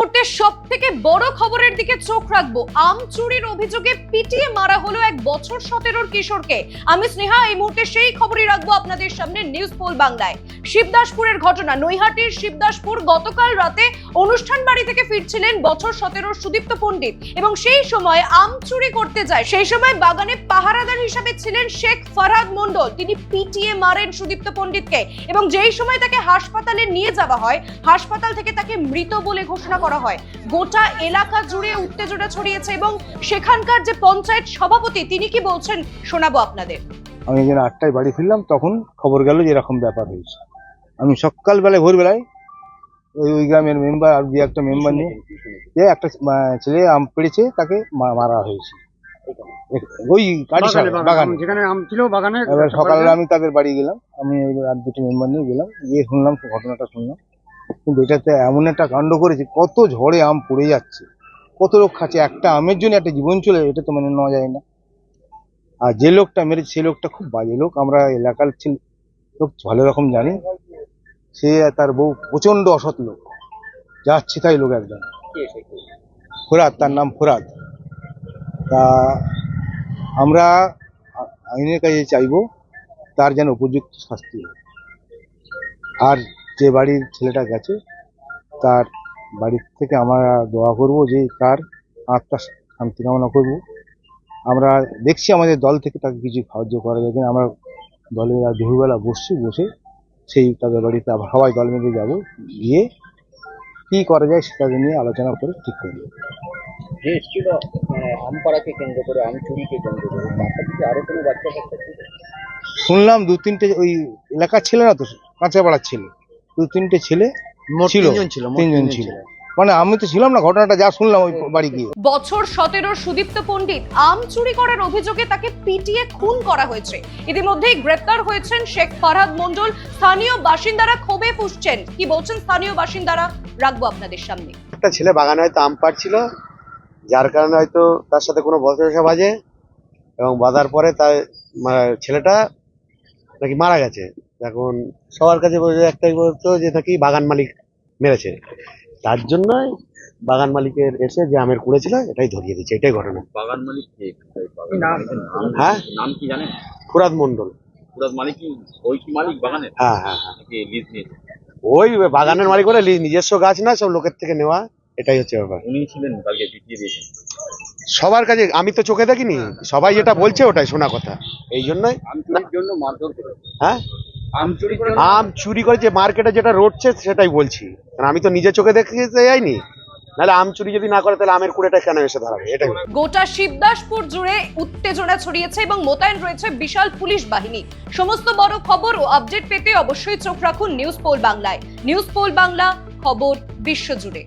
মুহূর্তে সব থেকে বড় খবরের দিকে চোখ রাখব। আম চুরির অভিযোগে পিটিয়ে মারা হলো এক বছর সতেরোর কিশোরকে। আমি স্নেহা, এই মুহূর্তে সেই খবরই রাখব আপনাদের সামনে নিউজ পোল বাংলায়। শিবদাসপুরের ঘটনা, নৈহাটির শিবদাসপুর গতকাল রাতে অনুষ্ঠান বাড়ি থেকে ফিরছিলেন বছর সতেরোর সুদীপ্ত পণ্ডিত এবং সেই সময় আম চুরি করতে যায়। সেই সময় বাগানে পাহারাদার হিসাবে ছিলেন শেখ ফরহাদ মন্ডল তিনি পিটিয়ে মারেন সুদীপ্ত পণ্ডিতকে এবং যেই সময় তাকে হাসপাতালে নিয়ে যাওয়া হয়, হাসপাতাল থেকে তাকে মৃত বলে ঘোষণা করা হয়। গোটা এলাকা জুড়ে উত্তেজনা ছড়িয়েছে এবং সেখানকার যে পঞ্চায়েত সভাপতি তিনি কি বলছেন শোনাবো আপনাদের? আমি এখানে আটটায় বাড়ি ফিরলাম তখন খবর গেল যে এরকম ব্যাপার হয়েছে। আমি সকালবেলায় ভোরবেলায় ওই ওই গ্রামের মেম্বার আর দু একটা মেম্বার নিয়ে যে একটা ছেলে আম পেড়েছে তাকে মারা হয়েছে। ওই বাগানে যেখানে আম ছিল বাগানে এবার সকালে আমি তাদের বাড়ি গেলাম আমি আর দুটো মেম্বার নিয়ে গেলাম গিয়ে শুনলাম ঘটনাটা শুনলাম। কিন্তু এটাতে এমন একটা কাণ্ড করেছে, কত ঝড়ে আম পড়ে যাচ্ছে, কত লোক খাচ্ছে, একটা আমের জন্য একটা জীবন চলে এটা তো মানে নেওয়া যায় না। আর যে লোকটা মেরেছে সেই লোকটা খুব বাজে লোক, আমরা এলাকার ছিল, লোক ভালো রকম জানি, সে তার বউ প্রচণ্ড অসৎ লোক, যাচ্ছে তাই লোক একদম। ফোরাদ তার নাম ফোরাদ তা আমরা আইনের কাছে চাইব, তার যেন উপযুক্ত শাস্তি। আর যে বাড়ির ছেলেটা গেছে তার বাড়ির থেকে আমরা দোয়া করব যে তার আত্মা শান্তি কামনা করব। আমরা দেখছি আমাদের দল থেকে তাকে কিছু সাহায্য করা যায় কিনা। আমরা দলে দুপুরবেলা বসছি বসে সেই তাদের বাড়িতে আবার সবাই দল মিলে যাব। গিয়ে কি করা যায় সেটা নিয়ে আলোচনা করে ঠিক করব যে এসেছিল আম পাড়াকে কেন্দ্র করে আম চুরিকে কেন্দ্র করে তার থেকে কোনো বাচ্চা কাচ্চা শুনলাম দু তিনটে ওই এলাকার ছেলে না তো কাঁচাপাড়ার ছেলে। দু তিনটে ছেলে ছিল। তিনজন ছিল। মানে আমি তো ছিলাম না ঘটনাটা যা শুনলাম ওই বাড়ি গিয়ে। বছর সতেরোর সুদীপ্ত পণ্ডিত আম চুরি করার অভিযোগে তাকে পিটিয়ে খুন করা হয়েছে। ইতিমধ্যেই গ্রেপ্তার হয়েছেন শেখ ফারহাদ মন্ডল স্থানীয় বাসিন্দারা ক্ষোভে ফুসছেন। কি বলছেন স্থানীয় বাসিন্দারা? রাখব আপনাদের সামনে। একটা ছেলে বাগানে হয়তো আম পাড়ছিল যার কারণে হয়তো তার সাথে কোনো বসবাসা বাজে এবং বাঁধার পরে তার ছেলেটা নাকি মারা গেছে। এখন সবার কাছে বলে একটাই বলতো যে নাকি বাগান মালিক মেরেছে। তার জন্যই বাগান মালিকের এসে যে আমের কুড়েছিল এটাই ধরিয়ে দিচ্ছে এটাই ঘটনা। বাগান মালিক কে? হ্যাঁ হ্যাঁ? নাম কি জানেন? ফুরাদ মন্ডল পুরাত মালিক কি ওই কি মালিক বাগানের? হ্যাঁ হ্যাঁ হ্যাঁ। লিজ নিয়েছে? ওই বাগানের মালিক বলে নিজস্ব গাছ না সব লোকের থেকে নেওয়া। এটাই হচ্ছে ব্যাপার। উনি ছিলেন কালকে পিটিয়ে দিয়েছেন সবার কাছে আমি তো চোখে দেখিনি সবাই যেটা বলছে ওটাই শোনা কথা। এই জন্যই? জন্য হ্যাঁ? আম চুরি করে যে মার্কেটে যেটা রটছে সেটাই বলছি। কারণ আমি তো নিজে চোখে দেখতে যাইনি। নাহলে আম চুরি যদি না করে তাহলে আমের কুড়েটা কেন এসে ধরাবে এটাই গোটা শিবদাসপুর জুড়ে উত্তেজনা ছড়িয়েছে এবং মোতায়েন রয়েছে বিশাল পুলিশ বাহিনী। সমস্ত বড় খবর ও আপডেট পেতে অবশ্যই চোখ রাখুন নিউজ পোল বাংলায়। নিউজ পোল বাংলা খবর বিশ্বজুড়ে